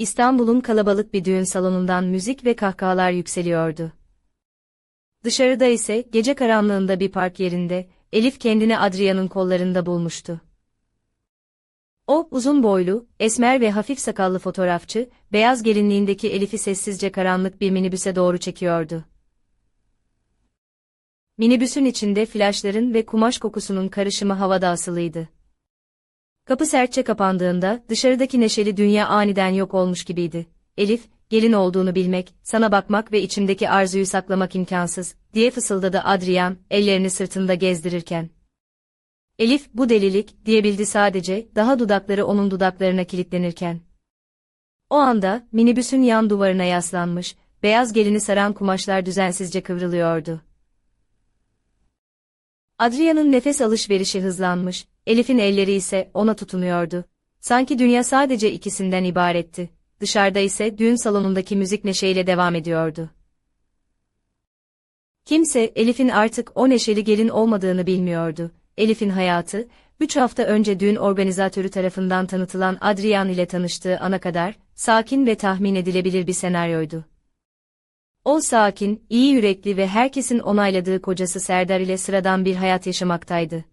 İstanbul'un kalabalık bir düğün salonundan müzik ve kahkahalar yükseliyordu. Dışarıda ise gece karanlığında bir park yerinde Elif kendini Adrian'ın kollarında bulmuştu. O, uzun boylu, esmer ve hafif sakallı fotoğrafçı, beyaz gelinliğindeki Elif'i sessizce karanlık bir minibüse doğru çekiyordu. Minibüsün içinde flaşların ve kumaş kokusunun karışımı havada asılıydı. Kapı sertçe kapandığında dışarıdaki neşeli dünya aniden yok olmuş gibiydi. Elif, gelin olduğunu bilmek, sana bakmak ve içimdeki arzuyu saklamak imkansız, diye fısıldadı Adrian, ellerini sırtında gezdirirken. Elif, bu delilik, diyebildi sadece, daha dudakları onun dudaklarına kilitlenirken. O anda, minibüsün yan duvarına yaslanmış, beyaz gelini saran kumaşlar düzensizce kıvrılıyordu. Adrian'ın nefes alışverişi hızlanmış, Elif'in elleri ise ona tutunuyordu. Sanki dünya sadece ikisinden ibaretti. Dışarıda ise düğün salonundaki müzik neşeyle devam ediyordu. Kimse Elif'in artık o neşeli gelin olmadığını bilmiyordu. Elif'in hayatı, üç hafta önce düğün organizatörü tarafından tanıtılan Adrian ile tanıştığı ana kadar, sakin ve tahmin edilebilir bir senaryoydu. O sakin, iyi yürekli ve herkesin onayladığı kocası Serdar ile sıradan bir hayat yaşamaktaydı.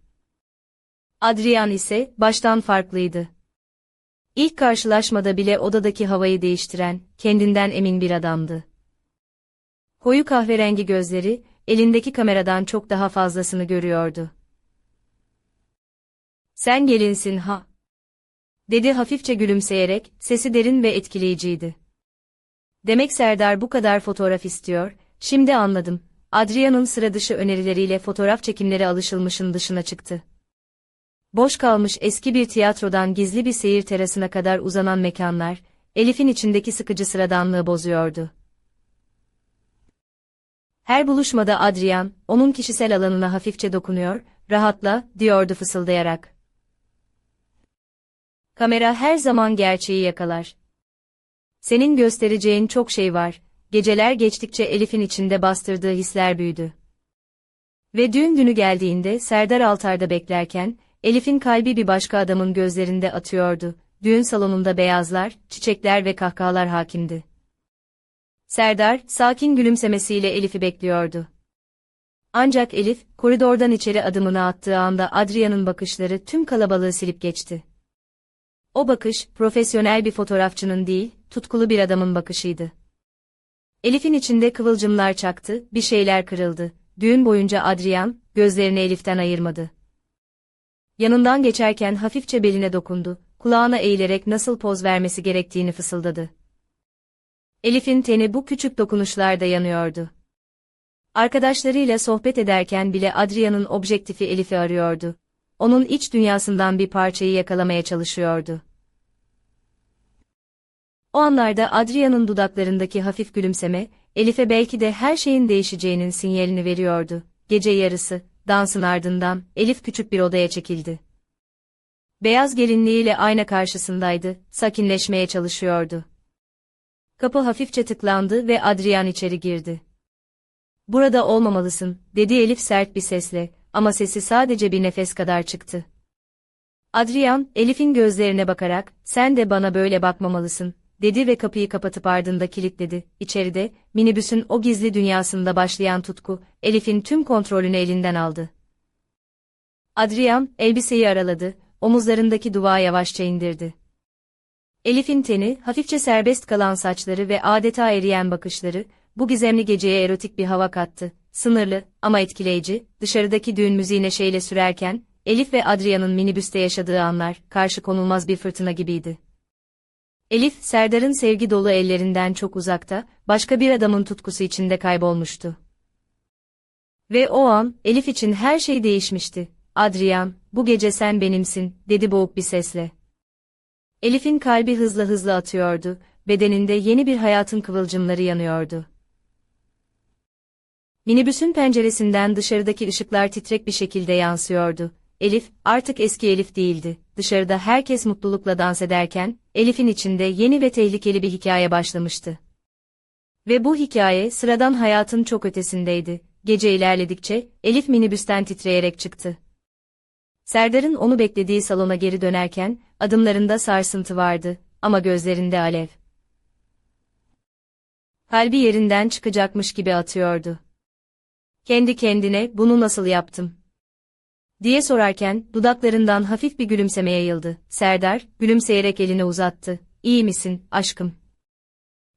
Adrian ise baştan farklıydı. İlk karşılaşmada bile odadaki havayı değiştiren, kendinden emin bir adamdı. Koyu kahverengi gözleri, elindeki kameradan çok daha fazlasını görüyordu. Sen gelinsin ha. Dedi hafifçe gülümseyerek, sesi derin ve etkileyiciydi. Demek Serdar bu kadar fotoğraf istiyor, şimdi anladım. Adrian'ın sıra dışı önerileriyle fotoğraf çekimleri alışılmışın dışına çıktı. Boş kalmış eski bir tiyatrodan gizli bir seyir terasına kadar uzanan mekanlar, Elif'in içindeki sıkıcı sıradanlığı bozuyordu. Her buluşmada Adrian, onun kişisel alanına hafifçe dokunuyor, rahatla, diyordu fısıldayarak. Kamera her zaman gerçeği yakalar. Senin göstereceğin çok şey var. Geceler geçtikçe Elif'in içinde bastırdığı hisler büyüdü. Ve düğün günü geldiğinde Serdar altarda beklerken, Elif'in kalbi bir başka adamın gözlerinde atıyordu. Düğün salonunda beyazlar, çiçekler ve kahkahalar hakimdi. Serdar, sakin gülümsemesiyle Elif'i bekliyordu. Ancak Elif, koridordan içeri adımını attığı anda Adrian'ın bakışları tüm kalabalığı silip geçti. O bakış, profesyonel bir fotoğrafçının değil, tutkulu bir adamın bakışıydı. Elif'in içinde kıvılcımlar çaktı, bir şeyler kırıldı. Düğün boyunca Adrian, gözlerini Elif'ten ayırmadı. Yanından geçerken hafifçe beline dokundu, kulağına eğilerek nasıl poz vermesi gerektiğini fısıldadı. Elif'in teni bu küçük dokunuşlarda yanıyordu. Arkadaşlarıyla sohbet ederken bile Adrian'ın objektifi Elif'i arıyordu. Onun iç dünyasından bir parçayı yakalamaya çalışıyordu. O anlarda Adrian'ın dudaklarındaki hafif gülümseme, Elif'e belki de her şeyin değişeceğinin sinyalini veriyordu. Gece yarısı, dansın ardından, Elif küçük bir odaya çekildi. Beyaz gelinliğiyle ayna karşısındaydı, sakinleşmeye çalışıyordu. Kapı hafifçe tıklandı ve Adrian içeri girdi. Burada olmamalısın, dedi Elif sert bir sesle, ama sesi sadece bir nefes kadar çıktı. Adrian, Elif'in gözlerine bakarak, sen de bana böyle bakmamalısın, dedi ve kapıyı kapatıp ardında kilitledi. İçeride, minibüsün o gizli dünyasında başlayan tutku, Elif'in tüm kontrolünü elinden aldı. Adrian, elbiseyi araladı, omuzlarındaki duvağı yavaşça indirdi. Elif'in teni, hafifçe serbest kalan saçları ve adeta eriyen bakışları, bu gizemli geceye erotik bir hava kattı. Sınırlı, ama etkileyici, dışarıdaki düğün müziği neşeyle sürerken, Elif ve Adrian'ın minibüste yaşadığı anlar, karşı konulmaz bir fırtına gibiydi. Elif, Serdar'ın sevgi dolu ellerinden çok uzakta, başka bir adamın tutkusu içinde kaybolmuştu. Ve o an, Elif için her şey değişmişti. Adrian, bu gece sen benimsin, dedi boğuk bir sesle. Elif'in kalbi hızla hızla atıyordu, bedeninde yeni bir hayatın kıvılcımları yanıyordu. Minibüsün penceresinden dışarıdaki ışıklar titrek bir şekilde yansıyordu. Elif, artık eski Elif değildi. Dışarıda herkes mutlulukla dans ederken, Elif'in içinde yeni ve tehlikeli bir hikaye başlamıştı. Ve bu hikaye sıradan hayatın çok ötesindeydi. Gece ilerledikçe, Elif minibüsten titreyerek çıktı. Serdar'ın onu beklediği salona geri dönerken, adımlarında sarsıntı vardı, ama gözlerinde alev. Kalbi yerinden çıkacakmış gibi atıyordu. Kendi kendine bunu nasıl yaptım? Diye sorarken dudaklarından hafif bir gülümseme yayıldı. Serdar, gülümseyerek elini uzattı. İyi misin, aşkım?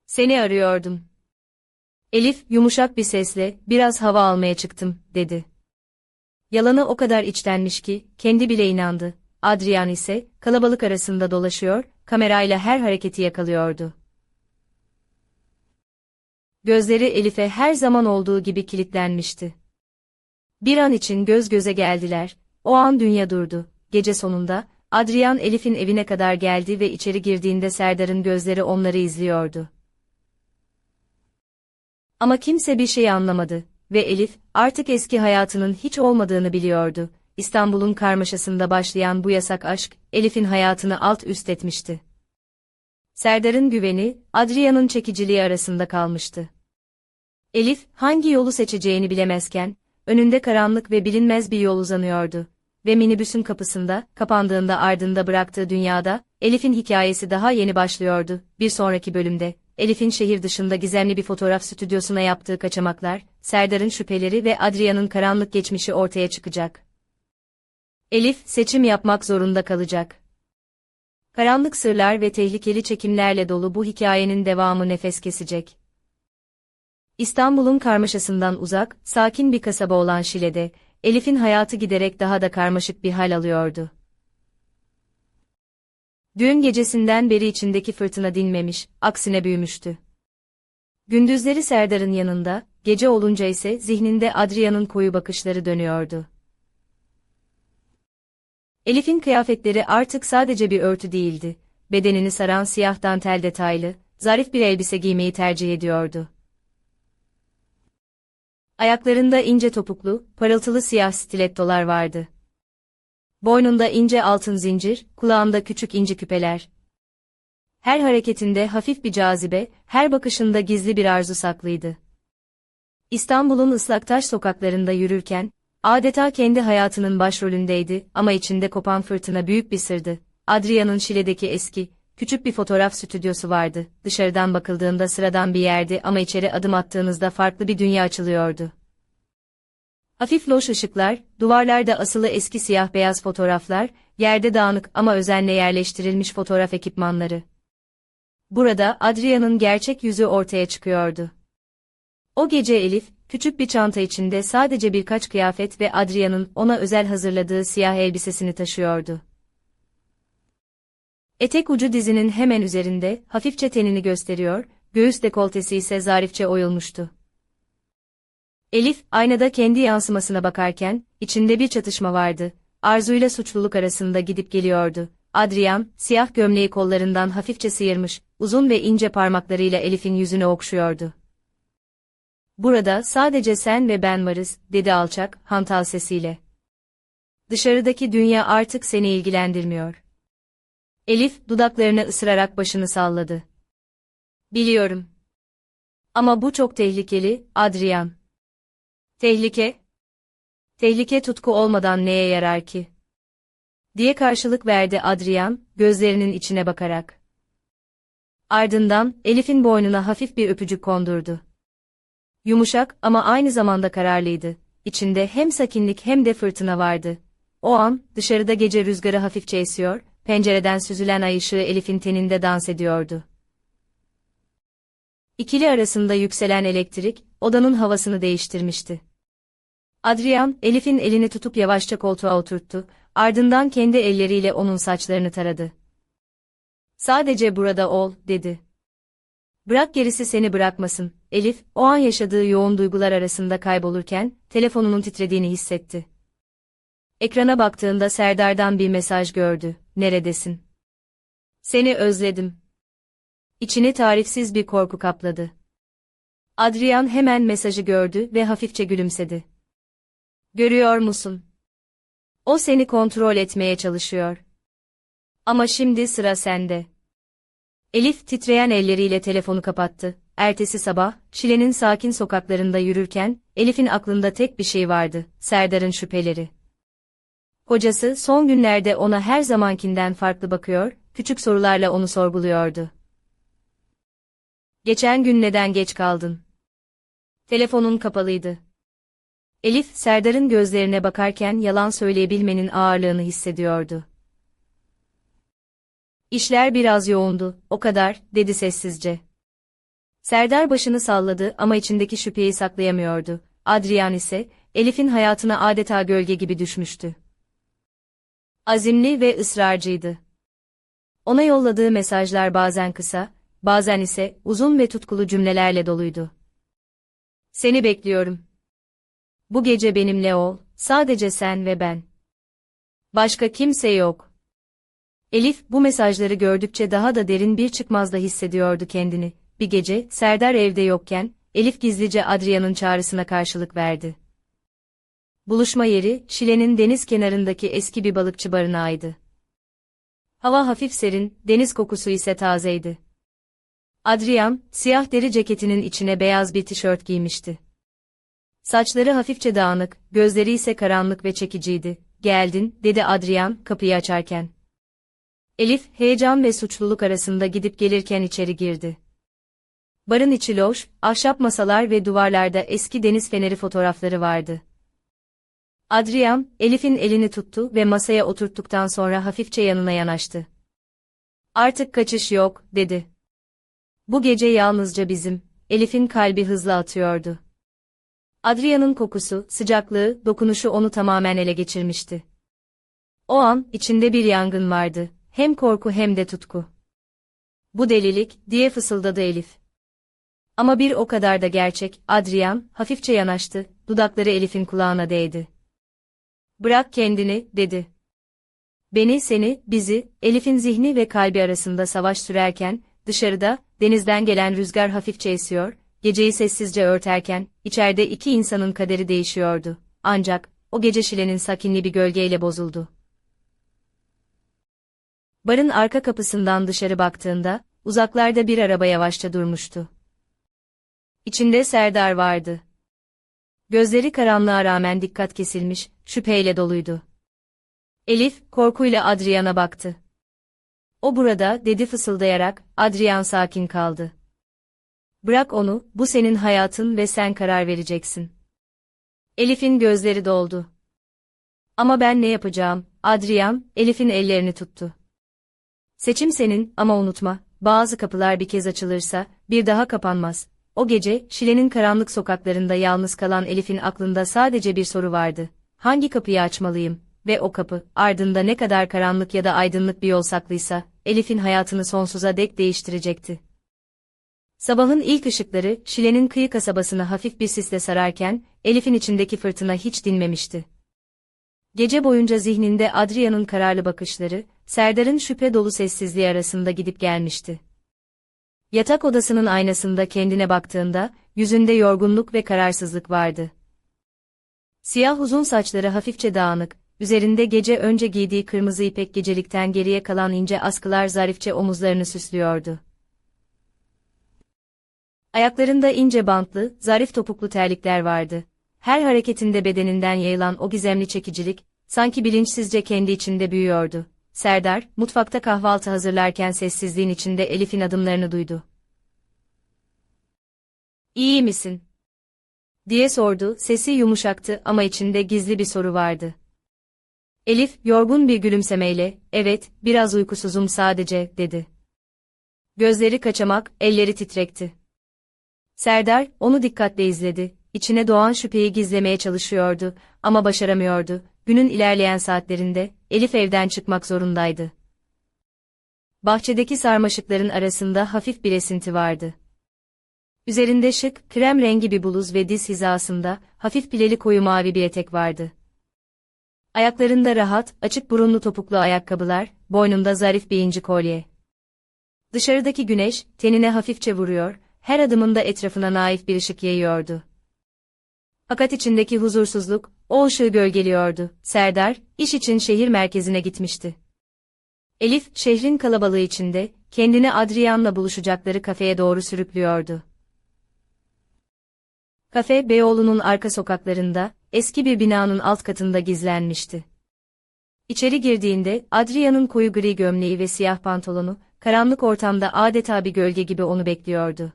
Seni arıyordum. Elif, yumuşak bir sesle, biraz hava almaya çıktım, dedi. Yalanı o kadar içtenmiş ki, kendi bile inandı. Adrian ise, kalabalık arasında dolaşıyor, kamerayla her hareketi yakalıyordu. Gözleri Elif'e her zaman olduğu gibi kilitlenmişti. Bir an için göz göze geldiler. O an dünya durdu. Gece sonunda, Adrian Elif'in evine kadar geldi ve içeri girdiğinde Serdar'ın gözleri onları izliyordu. Ama kimse bir şey anlamadı ve Elif, artık eski hayatının hiç olmadığını biliyordu. İstanbul'un karmaşasında başlayan bu yasak aşk, Elif'in hayatını alt üst etmişti. Serdar'ın güveni, Adrian'ın çekiciliği arasında kalmıştı. Elif, hangi yolu seçeceğini bilemezken, önünde karanlık ve bilinmez bir yol uzanıyordu. Ve minibüsün kapısında, kapandığında ardında bıraktığı dünyada, Elif'in hikayesi daha yeni başlıyordu. Bir sonraki bölümde, Elif'in şehir dışında gizemli bir fotoğraf stüdyosuna yaptığı kaçamaklar, Serdar'ın şüpheleri ve Adrian'ın karanlık geçmişi ortaya çıkacak. Elif, seçim yapmak zorunda kalacak. Karanlık sırlar ve tehlikeli çekimlerle dolu bu hikayenin devamı nefes kesecek. İstanbul'un karmaşasından uzak, sakin bir kasaba olan Şile'de, Elif'in hayatı giderek daha da karmaşık bir hal alıyordu. Düğün gecesinden beri içindeki fırtına dinmemiş, aksine büyümüştü. Gündüzleri Serdar'ın yanında, gece olunca ise zihninde Adrian'ın koyu bakışları dönüyordu. Elif'in kıyafetleri artık sadece bir örtü değildi, bedenini saran siyah dantel detaylı, zarif bir elbise giymeyi tercih ediyordu. Ayaklarında ince topuklu, parıltılı siyah stilettolar vardı. Boynunda ince altın zincir, kulağında küçük inci küpeler. Her hareketinde hafif bir cazibe, her bakışında gizli bir arzu saklıydı. İstanbul'un ıslaktaş sokaklarında yürürken, adeta kendi hayatının başrolündeydi ama içinde kopan fırtına büyük bir sırdı. Adrian'ın Şile'deki eski, küçük bir fotoğraf stüdyosu vardı. Dışarıdan bakıldığında sıradan bir yerdi ama içeri adım attığınızda farklı bir dünya açılıyordu. Hafif loş ışıklar, duvarlarda asılı eski siyah beyaz fotoğraflar, yerde dağınık ama özenle yerleştirilmiş fotoğraf ekipmanları. Burada Adrian'ın gerçek yüzü ortaya çıkıyordu. O gece Elif, küçük bir çanta içinde sadece birkaç kıyafet ve Adrian'ın ona özel hazırladığı siyah elbisesini taşıyordu. Etek ucu dizinin hemen üzerinde, hafifçe tenini gösteriyor, göğüs dekoltesi ise zarifçe oyulmuştu. Elif, aynada kendi yansımasına bakarken, içinde bir çatışma vardı. Arzuyla suçluluk arasında gidip geliyordu. Adrian, siyah gömleği kollarından hafifçe sıyırmış, uzun ve ince parmaklarıyla Elif'in yüzünü okşuyordu. Burada sadece sen ve ben varız, dedi alçak, hantal sesiyle. Dışarıdaki dünya artık seni ilgilendirmiyor. Elif, dudaklarını ısırarak başını salladı. Biliyorum. Ama bu çok tehlikeli, Adrian. Tehlike? Tehlike tutku olmadan neye yarar ki? diye karşılık verdi Adrian, gözlerinin içine bakarak. Ardından, Elif'in boynuna hafif bir öpücük kondurdu. Yumuşak ama aynı zamanda kararlıydı. İçinde hem sakinlik hem de fırtına vardı. O an, dışarıda gece rüzgarı hafifçe esiyor, pencereden süzülen ay ışığı Elif'in teninde dans ediyordu. İkili arasında yükselen elektrik, odanın havasını değiştirmişti. Adrian, Elif'in elini tutup yavaşça koltuğa oturttu, ardından kendi elleriyle onun saçlarını taradı. Sadece burada ol, dedi. Bırak gerisi seni bırakmasın. Elif, o an yaşadığı yoğun duygular arasında kaybolurken, telefonunun titrediğini hissetti. Ekrana baktığında Serdar'dan bir mesaj gördü. Neredesin? Seni özledim. İçini tarifsiz bir korku kapladı. Adrian hemen mesajı gördü ve hafifçe gülümsedi. Görüyor musun? O seni kontrol etmeye çalışıyor. Ama şimdi sıra sende. Elif titreyen elleriyle telefonu kapattı. Ertesi sabah, Şile'nin sakin sokaklarında yürürken, Elif'in aklında tek bir şey vardı, Serdar'ın şüpheleri. Kocası son günlerde ona her zamankinden farklı bakıyor, küçük sorularla onu sorguluyordu. Geçen gün neden geç kaldın? Telefonun kapalıydı. Elif, Serdar'ın gözlerine bakarken yalan söyleyebilmenin ağırlığını hissediyordu. İşler biraz yoğundu, o kadar, dedi sessizce. Serdar başını salladı ama içindeki şüpheyi saklayamıyordu. Adrian ise, Elif'in hayatına adeta gölge gibi düşmüştü. Azimli ve ısrarcıydı. Ona yolladığı mesajlar bazen kısa, bazen ise uzun ve tutkulu cümlelerle doluydu. Seni bekliyorum. Bu gece benimle ol, sadece sen ve ben. Başka kimse yok. Elif bu mesajları gördükçe daha da derin bir çıkmazda hissediyordu kendini. Bir gece Serdar evde yokken Elif gizlice Adrian'ın çağrısına karşılık verdi. Buluşma yeri Şile'nin deniz kenarındaki eski bir balıkçı barınağıydı. Hava hafif serin, deniz kokusu ise tazeydi. Adrian, siyah deri ceketinin içine beyaz bir tişört giymişti. Saçları hafifçe dağınık, gözleri ise karanlık ve çekiciydi. Geldin, dedi Adrian, kapıyı açarken. Elif, heyecan ve suçluluk arasında gidip gelirken içeri girdi. Barın içi loş, ahşap masalar ve duvarlarda eski deniz feneri fotoğrafları vardı. Adrian, Elif'in elini tuttu ve masaya oturttuktan sonra hafifçe yanına yanaştı. Artık kaçış yok, dedi. Bu gece yalnızca bizim, Elif'in kalbi hızla atıyordu. Adrian'ın kokusu, sıcaklığı, dokunuşu onu tamamen ele geçirmişti. O an, içinde bir yangın vardı, hem korku hem de tutku. Bu delilik, diye fısıldadı Elif. Ama bir o kadar da gerçek, Adrian, hafifçe yanaştı, dudakları Elif'in kulağına değdi. Bırak kendini, dedi. Beni, seni, bizi, Elif'in zihni ve kalbi arasında savaş sürerken, dışarıda, denizden gelen rüzgar hafifçe esiyor, geceyi sessizce örterken, içeride iki insanın kaderi değişiyordu. Ancak, o gece Şile'nin sakinli bir gölgeyle bozuldu. Barın arka kapısından dışarı baktığında, uzaklarda bir araba yavaşça durmuştu. İçinde Serdar vardı. Gözleri karanlığa rağmen dikkat kesilmiş, şüpheyle doluydu. Elif, korkuyla Adrian'a baktı. O burada, dedi fısıldayarak, Adrian sakin kaldı. Bırak onu, bu senin hayatın ve sen karar vereceksin. Elif'in gözleri doldu. Ama ben ne yapacağım, Adrian, Elif'in ellerini tuttu. Seçim senin ama unutma, bazı kapılar bir kez açılırsa, bir daha kapanmaz. O gece, Şile'nin karanlık sokaklarında yalnız kalan Elif'in aklında sadece bir soru vardı. Hangi kapıyı açmalıyım? Ve o kapı, ardında ne kadar karanlık ya da aydınlık bir yol saklıysa, Elif'in hayatını sonsuza dek değiştirecekti. Sabahın ilk ışıkları, Şile'nin kıyı kasabasını hafif bir sisle sararken, Elif'in içindeki fırtına hiç dinmemişti. Gece boyunca zihninde Adrian'ın kararlı bakışları, Serdar'ın şüphe dolu sessizliği arasında gidip gelmişti. Yatak odasının aynasında kendine baktığında, yüzünde yorgunluk ve kararsızlık vardı. Siyah uzun saçları hafifçe dağınık, üzerinde gece önce giydiği kırmızı ipek gecelikten geriye kalan ince askılar zarifçe omuzlarını süslüyordu. Ayaklarında ince bantlı, zarif topuklu terlikler vardı. Her hareketinde bedeninden yayılan o gizemli çekicilik, sanki bilinçsizce kendi içinde büyüyordu. Serdar, mutfakta kahvaltı hazırlarken sessizliğin içinde Elif'in adımlarını duydu. İyi misin? diye sordu, sesi yumuşaktı ama içinde gizli bir soru vardı. Elif, yorgun bir gülümsemeyle, evet, biraz uykusuzum sadece, dedi. Gözleri kaçamak, elleri titrekti. Serdar, onu dikkatle izledi, içine doğan şüpheyi gizlemeye çalışıyordu, ama başaramıyordu, günün ilerleyen saatlerinde, Elif evden çıkmak zorundaydı. Bahçedeki sarmaşıkların arasında hafif bir esinti vardı. Üzerinde şık, krem rengi bir bluz ve diz hizasında, hafif pileli koyu mavi bir etek vardı. Ayaklarında rahat, açık burunlu topuklu ayakkabılar, boynunda zarif bir inci kolye. Dışarıdaki güneş, tenine hafifçe vuruyor, her adımında etrafına naif bir ışık yayıyordu. Fakat içindeki huzursuzluk, o ışığı gölgeliyordu. Serdar, iş için şehir merkezine gitmişti. Elif, şehrin kalabalığı içinde, kendini Adrian'la buluşacakları kafeye doğru sürüklüyordu. Kafe, Beyoğlu'nun arka sokaklarında, eski bir binanın alt katında gizlenmişti. İçeri girdiğinde, Adrian'ın koyu gri gömleği ve siyah pantolonu, karanlık ortamda adeta bir gölge gibi onu bekliyordu.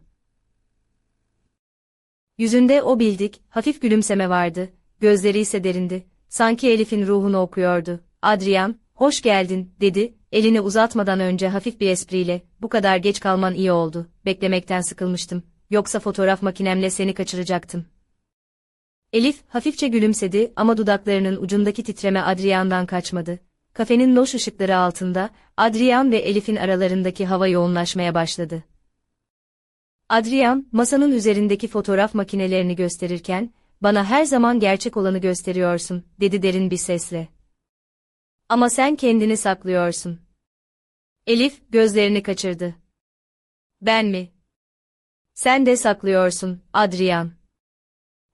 Yüzünde o bildik, hafif gülümseme vardı, gözleri ise derindi, sanki Elif'in ruhunu okuyordu. Adrian, hoş geldin, dedi, elini uzatmadan önce hafif bir espriyle, bu kadar geç kalman iyi oldu, beklemekten sıkılmıştım, yoksa fotoğraf makinemle seni kaçıracaktım. Elif, hafifçe gülümsedi ama dudaklarının ucundaki titreme Adrian'dan kaçmadı. Kafenin loş ışıkları altında, Adrian ve Elif'in aralarındaki hava yoğunlaşmaya başladı. Adrian, masanın üzerindeki fotoğraf makinelerini gösterirken, bana her zaman gerçek olanı gösteriyorsun, dedi derin bir sesle. Ama sen kendini saklıyorsun. Elif, gözlerini kaçırdı. Ben mi? Sen de saklıyorsun, Adrian.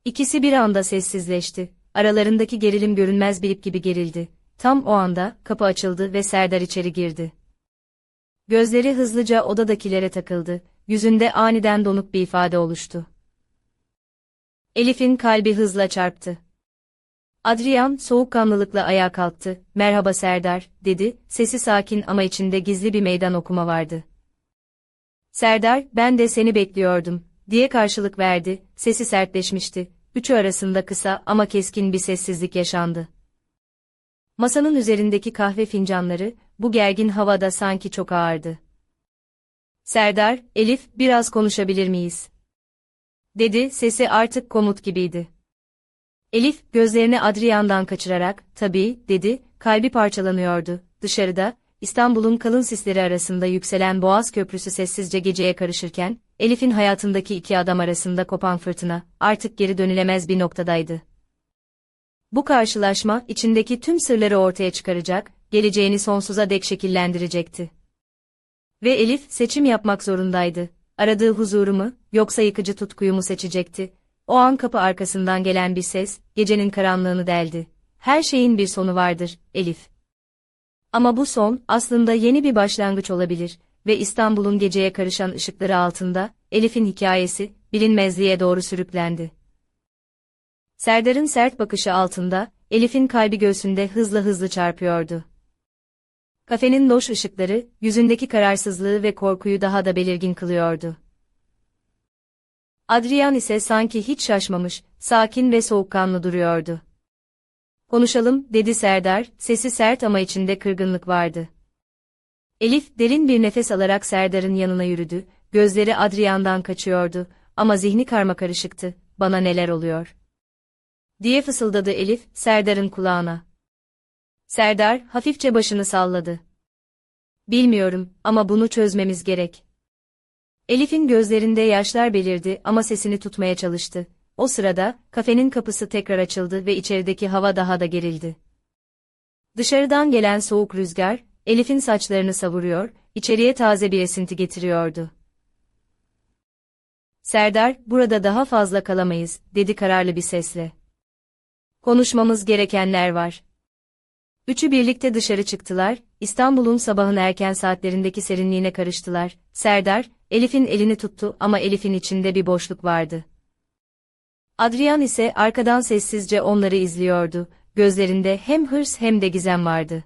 İkisi bir anda sessizleşti. Aralarındaki gerilim görünmez bir ip gibi gerildi. Tam o anda, kapı açıldı ve Serdar içeri girdi. Gözleri hızlıca odadakilere takıldı, yüzünde aniden donuk bir ifade oluştu. Elif'in kalbi hızla çarptı. Adrian soğukkanlılıkla ayağa kalktı. Merhaba Serdar, dedi, sesi sakin ama içinde gizli bir meydan okuma vardı. Serdar, ben de seni bekliyordum, diye karşılık verdi, sesi sertleşmişti. Üçü arasında kısa ama keskin bir sessizlik yaşandı. Masanın üzerindeki kahve fincanları, bu gergin havada sanki çok ağırdı. Serdar, Elif, biraz konuşabilir miyiz? Dedi, sesi artık komut gibiydi. Elif, gözlerini Adrian'dan kaçırarak, tabii, dedi, kalbi parçalanıyordu. Dışarıda, İstanbul'un kalın sisleri arasında yükselen Boğaz Köprüsü sessizce geceye karışırken, Elif'in hayatındaki iki adam arasında kopan fırtına, artık geri dönülemez bir noktadaydı. Bu karşılaşma, içindeki tüm sırları ortaya çıkaracak, geleceğini sonsuza dek şekillendirecekti. Ve Elif, seçim yapmak zorundaydı. Aradığı huzuru mu, yoksa yıkıcı tutkuyu mu seçecekti? O an kapı arkasından gelen bir ses, gecenin karanlığını deldi. Her şeyin bir sonu vardır, Elif. Ama bu son, aslında yeni bir başlangıç olabilir ve İstanbul'un geceye karışan ışıkları altında, Elif'in hikayesi, bilinmezliğe doğru sürüklendi. Serdar'ın sert bakışı altında, Elif'in kalbi göğsünde hızlı hızlı çarpıyordu. Kafenin loş ışıkları, yüzündeki kararsızlığı ve korkuyu daha da belirgin kılıyordu. Adrian ise sanki hiç şaşmamış, sakin ve soğukkanlı duruyordu. Konuşalım, dedi Serdar, sesi sert ama içinde kırgınlık vardı. Elif, derin bir nefes alarak Serdar'ın yanına yürüdü, gözleri Adrian'dan kaçıyordu, ama zihni karmakarışıktı, bana neler oluyor? diye fısıldadı Elif, Serdar'ın kulağına. Serdar, hafifçe başını salladı. Bilmiyorum, ama bunu çözmemiz gerek. Elif'in gözlerinde yaşlar belirdi ama sesini tutmaya çalıştı. O sırada, kafenin kapısı tekrar açıldı ve içerideki hava daha da gerildi. Dışarıdan gelen soğuk rüzgar, Elif'in saçlarını savuruyor, içeriye taze bir esinti getiriyordu. Serdar, burada daha fazla kalamayız, dedi kararlı bir sesle. Konuşmamız gerekenler var. Üçü birlikte dışarı çıktılar, İstanbul'un sabahın erken saatlerindeki serinliğine karıştılar. Serdar, Elif'in elini tuttu ama Elif'in içinde bir boşluk vardı. Adrian ise arkadan sessizce onları izliyordu, gözlerinde hem hırs hem de gizem vardı.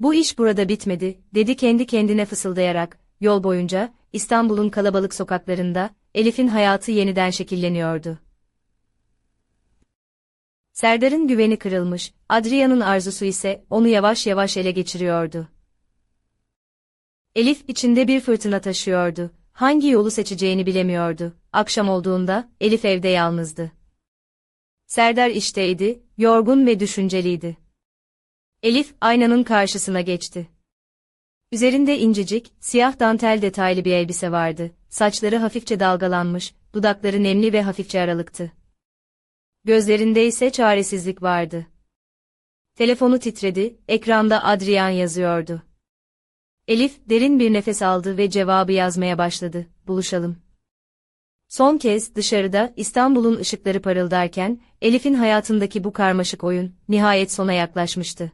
Bu iş burada bitmedi, dedi kendi kendine fısıldayarak, yol boyunca, İstanbul'un kalabalık sokaklarında, Elif'in hayatı yeniden şekilleniyordu. Serdar'ın güveni kırılmış, Adrian'ın arzusu ise onu yavaş yavaş ele geçiriyordu. Elif içinde bir fırtına taşıyordu. Hangi yolu seçeceğini bilemiyordu. Akşam olduğunda Elif evde yalnızdı. Serdar işteydi, yorgun ve düşünceliydi. Elif aynanın karşısına geçti. Üzerinde incecik, siyah dantel detaylı bir elbise vardı. Saçları hafifçe dalgalanmış, dudakları nemli ve hafifçe aralıktı. Gözlerinde ise çaresizlik vardı. Telefonu titredi, ekranda Adrian yazıyordu. Elif derin bir nefes aldı ve cevabı yazmaya başladı. Buluşalım. Son kez dışarıda İstanbul'un ışıkları parıldarken Elif'in hayatındaki bu karmaşık oyun nihayet sona yaklaşmıştı.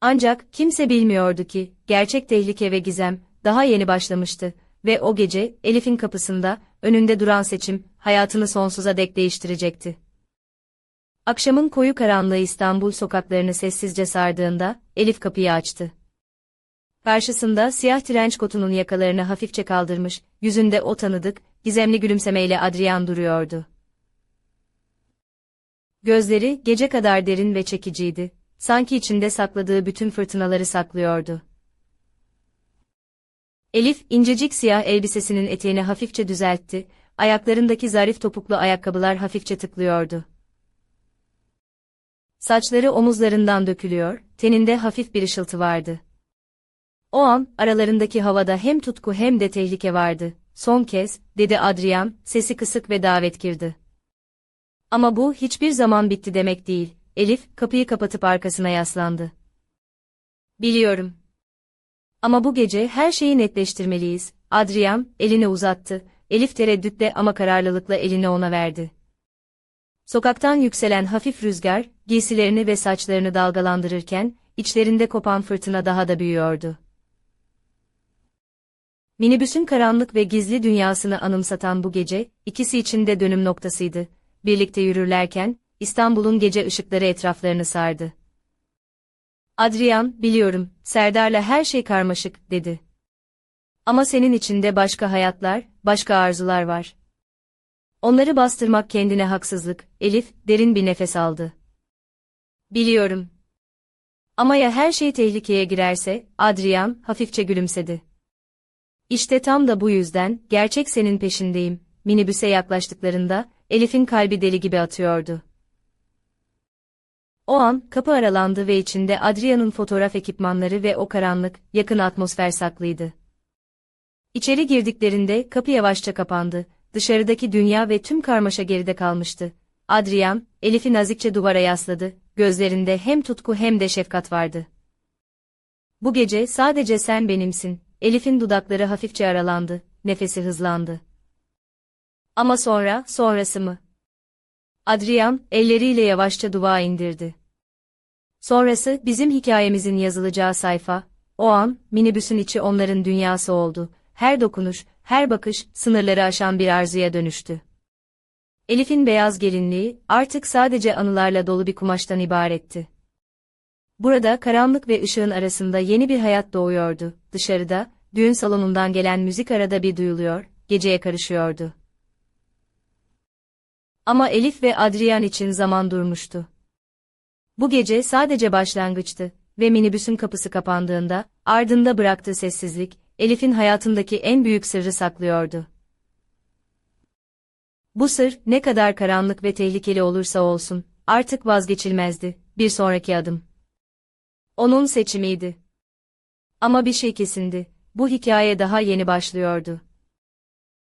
Ancak kimse bilmiyordu ki gerçek tehlike ve gizem daha yeni başlamıştı ve o gece Elif'in kapısında önünde duran seçim hayatını sonsuza dek değiştirecekti. Akşamın koyu karanlığı İstanbul sokaklarını sessizce sardığında Elif kapıyı açtı. Karşısında siyah trenç kotunun yakalarını hafifçe kaldırmış, yüzünde o tanıdık, gizemli gülümsemeyle Adrian duruyordu. Gözleri gece kadar derin ve çekiciydi. Sanki içinde sakladığı bütün fırtınaları saklıyordu. Elif, incecik siyah elbisesinin eteğini hafifçe düzeltti, ayaklarındaki zarif topuklu ayakkabılar hafifçe tıklıyordu. Saçları omuzlarından dökülüyor, teninde hafif bir ışıltı vardı. O an, aralarındaki havada hem tutku hem de tehlike vardı. Son kez, dedi Adrian, sesi kısık ve davetkirdi. Ama bu hiçbir zaman bitti demek değil. Elif, kapıyı kapatıp arkasına yaslandı. Biliyorum. Ama bu gece her şeyi netleştirmeliyiz. Adrian, elini uzattı. Elif tereddütle ama kararlılıkla elini ona verdi. Sokaktan yükselen hafif rüzgar, giysilerini ve saçlarını dalgalandırırken, içlerinde kopan fırtına daha da büyüyordu. Minibüsün karanlık ve gizli dünyasını anımsatan bu gece, ikisi için de dönüm noktasıydı. Birlikte yürürlerken, İstanbul'un gece ışıkları etraflarını sardı. Adrian, biliyorum, Serdar'la her şey karmaşık, dedi. Ama senin içinde başka hayatlar, başka arzular var. Onları bastırmak kendine haksızlık, Elif, derin bir nefes aldı. Biliyorum. Ama ya her şey tehlikeye girerse, Adrian, hafifçe gülümsedi. İşte tam da bu yüzden, gerçek senin peşindeyim, minibüse yaklaştıklarında, Elif'in kalbi deli gibi atıyordu. O an, kapı aralandı ve içinde Adrian'ın fotoğraf ekipmanları ve o karanlık, yakın atmosfer saklıydı. İçeri girdiklerinde kapı yavaşça kapandı, dışarıdaki dünya ve tüm karmaşa geride kalmıştı. Adrian, Elif'i nazikçe duvara yasladı, gözlerinde hem tutku hem de şefkat vardı. Bu gece sadece sen benimsin, Elif'in dudakları hafifçe aralandı, nefesi hızlandı. Ama sonra, sonrası mı? Adrian, elleriyle yavaşça dua indirdi. Sonrası, bizim hikayemizin yazılacağı sayfa, o an, minibüsün içi onların dünyası oldu. Her dokunuş, her bakış, sınırları aşan bir arzuya dönüştü. Elif'in beyaz gelinliği, artık sadece anılarla dolu bir kumaştan ibaretti. Burada karanlık ve ışığın arasında yeni bir hayat doğuyordu. Dışarıda, düğün salonundan gelen müzik arada bir duyuluyor, geceye karışıyordu. Ama Elif ve Adrian için zaman durmuştu. Bu gece sadece başlangıçtı ve minibüsün kapısı kapandığında, ardında bıraktığı sessizlik, Elif'in hayatındaki en büyük sırrı saklıyordu. Bu sır, ne kadar karanlık ve tehlikeli olursa olsun, artık vazgeçilmezdi, bir sonraki adım. Onun seçimiydi. Ama bir şey kesindi, bu hikaye daha yeni başlıyordu.